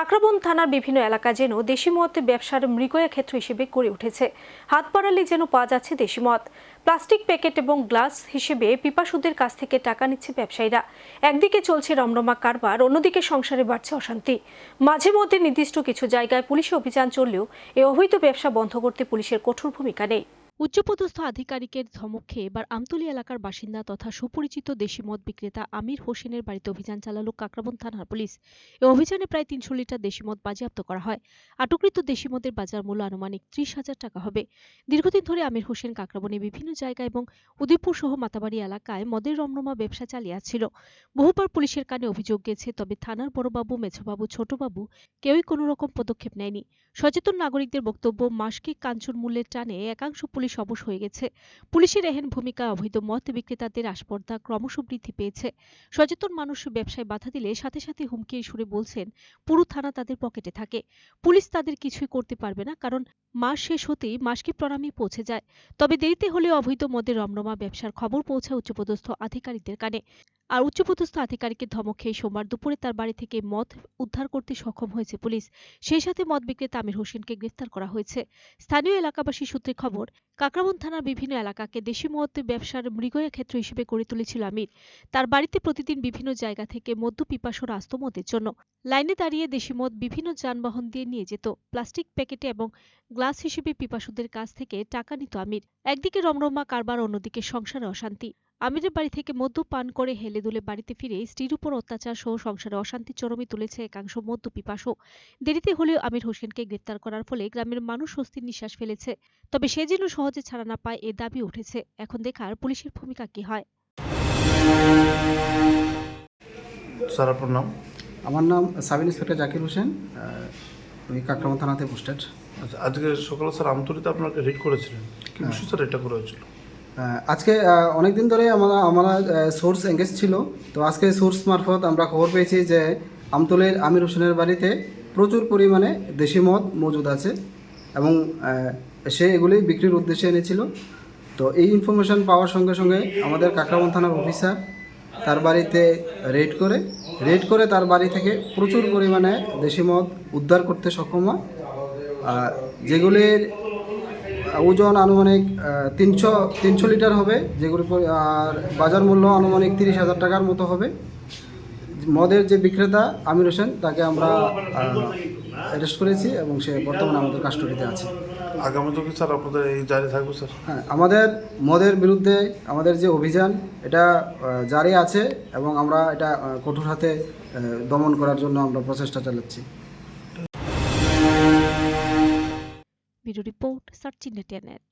কাকরাবন থানার বিভিন্ন এলাকা যেন দেশি মদ ব্যবসার মৃগয়া ক্ষেত্র হিসেবে গড়ে উঠেছে। হাত বাড়ালে যেন পাওয়া যাচ্ছে দেশি মদ। প্লাস্টিক প্যাকেট এবং গ্লাস হিসেবে পিপাসুদের কাছ থেকে টাকা নিচ্ছে ব্যবসায়ীরা। একদিকে চলছে রমরমা কারবার, অন্যদিকে সংসারে বাড়ছে অশান্তি। মাঝে মধ্যে নির্দিষ্ট কিছু জায়গায় পুলিশি অভিযান চললেও এই অবৈধ ব্যবসা বন্ধ করতে পুলিশের কঠোর ভূমিকা নেই। উচ্চপদস্থ আধিকারিকের ধমক এবার আমতলী এলাকার বাসিন্দা তথা সুপরিচিত দেশি মদ বিক্রেতা আমির হোসেনের বাড়িতে অভিযান চালালো কাকরাবন থানার পুলিশ। এই অভিযানে প্রায় তিনশো লিটার দেশি মদ বাজেয়াপ্ত করা হয়। আটককৃত দেশি মদের বাজার মূল্য আনুমানিক ত্রিশ হাজার টাকা হবে। দীর্ঘদিন ধরে আমির হোসেন কাকরাবনে বিভিন্ন জায়গা এবং উদয়পুর সহ মাতাবাড়ি এলাকায় মদের রমরমা ব্যবসা চালিয়ে আসছিল। বহুবার পুলিশের কানে অভিযোগ গেছে, তবে থানার বড়বাবু, মেছবাবু, ছোটবাবু কেউই কোনো রকম পদক্ষেপ নেয়নি। সচেতন নাগরিকদের বক্তব্য, মাসিক কাঞ্চন মূল্যের টানে একাংশ পুলিশ অবশ হয়ে গেছে। পুলিশের এহেন ভূমিকা, অবৈধ মদ বিক্রেতাদের আস্পর্ধা ক্রমশ বৃদ্ধি পেয়েছে। সচেতন মানুষ ব্যবসায় বাধা দিলে সাথে সাথে হুমকি সুরে বলছেন, পুরো থানা তাদের পকেটে থাকে। পুলিশ তাদের কিছুই করতে পারবে না, কারণ মাস শেষ হতেই মাসকে প্রণামে পৌঁছে যায়। তবে দেরিতে হলেও অবৈধ মদের রমরমা ব্যবসার খবর পৌঁছায় উচ্চপদস্থ আধিকারিকদের কানে। আর উচ্চপদস্থ আধিকারিকের ধমক খেয়ে সোমবার দুপুরে তার বাড়ি থেকে মদ উদ্ধার করতে সক্ষম হয়েছে পুলিশ। সেই সাথে মদ বিক্রেতা আমির হোসেনকে গ্রেফতার করা হয়েছে। স্থানীয় এলাকাবাসী সূত্রে খবর কাকরাবন থানার বিভিন্ন এলাকাকে দেশি মদ ব্যবসার মৃগয়া ক্ষেত্র হিসেবে গড়ে তুলেছিল আমির। তার বাড়িতে প্রতিদিন বিভিন্ন জায়গা থেকে মধ্য পিপাসর আসত মদের জন্য। লাইনে দাঁড়িয়ে দেশি মদ বিভিন্ন যানবাহন দিয়ে নিয়ে যেত। প্লাস্টিক প্যাকেটে এবং গ্লাস হিসেবে পিপাসুদের কাছ থেকে টাকা নিত আমির। একদিকে রমরমা কারবার, অন্যদিকে সংসারে অশান্তি। আমিরের বাড়ি থেকে মদ্য পান করে হেলে দুলে বাড়িতে ফিরে স্ত্রীর উপর অত্যাচার সহ সংসারে অশান্তি চরমে তুলেছে একাংশ মদ্য পিপাসু দেরিতে হলেও আমির হোসেনকে গ্রেপ্তার করার ফলে গ্রামের মানুষ স্বস্তির নিঃশ্বাস ফেলেছে। তবে সে যেন সহজে ছাড়া না পায় এ দাবি উঠেছে। এখন দেখার পুলিশের ভূমিকা কি হয়। স্যার আপনার নাম? আমার নাম সাব ইন্সপেক্টর জাকির হোসেন। আমি কাকরামা থানাতে পোস্টেড। আচ্ছা আজকে সকালে স্যার আমতলিতে আপনাকে রিড করেছিলেন। কি বিষয় স্যার এটা করা হয়েছিল? আজকে অনেক দিন ধরে আমরা আমরা সোর্স এঙ্গেজ ছিল। তো আজকে সোর্স মারফত আমরা খবর পেয়েছি যে আমতলের আমির হোসেনের বাড়িতে প্রচুর পরিমাণে দেশি মদ মজুদ আছে এবং সে এগুলি বিক্রির উদ্দেশ্যে এনেছিল। তো এই ইনফরমেশন পাওয়ার সঙ্গে সঙ্গে আমাদের কাকরাবন থানার অফিসার তার বাড়িতে রেড করে রেড করে তার বাড়ি থেকে প্রচুর পরিমাণে দেশি মদ উদ্ধার করতে সক্ষম হয়। যেগুলির ওজন আনুমানিক তিনশো তিনশো লিটার হবে যেগুলি পরি- আর বাজার মূল্য আনুমানিক তিরিশ হাজার টাকার মতো হবে। মদের যে বিক্রেতা আমির হোসেন তাকে আমরা অ্যারেস্ট করেছি এবং সে বর্তমানে আমাদের কাস্টডিতে আছে। আগামী তো কি স্যার আপনাদের এই জারি থাকবে স্যার? হ্যাঁ আমাদের মদের বিরুদ্ধে আমাদের যে অভিযান এটা জারি আছে এবং আমরা এটা কঠোর হাতে দমন করার জন্য আমরা প্রচেষ্টা চালাচ্ছি। video report search in the internet.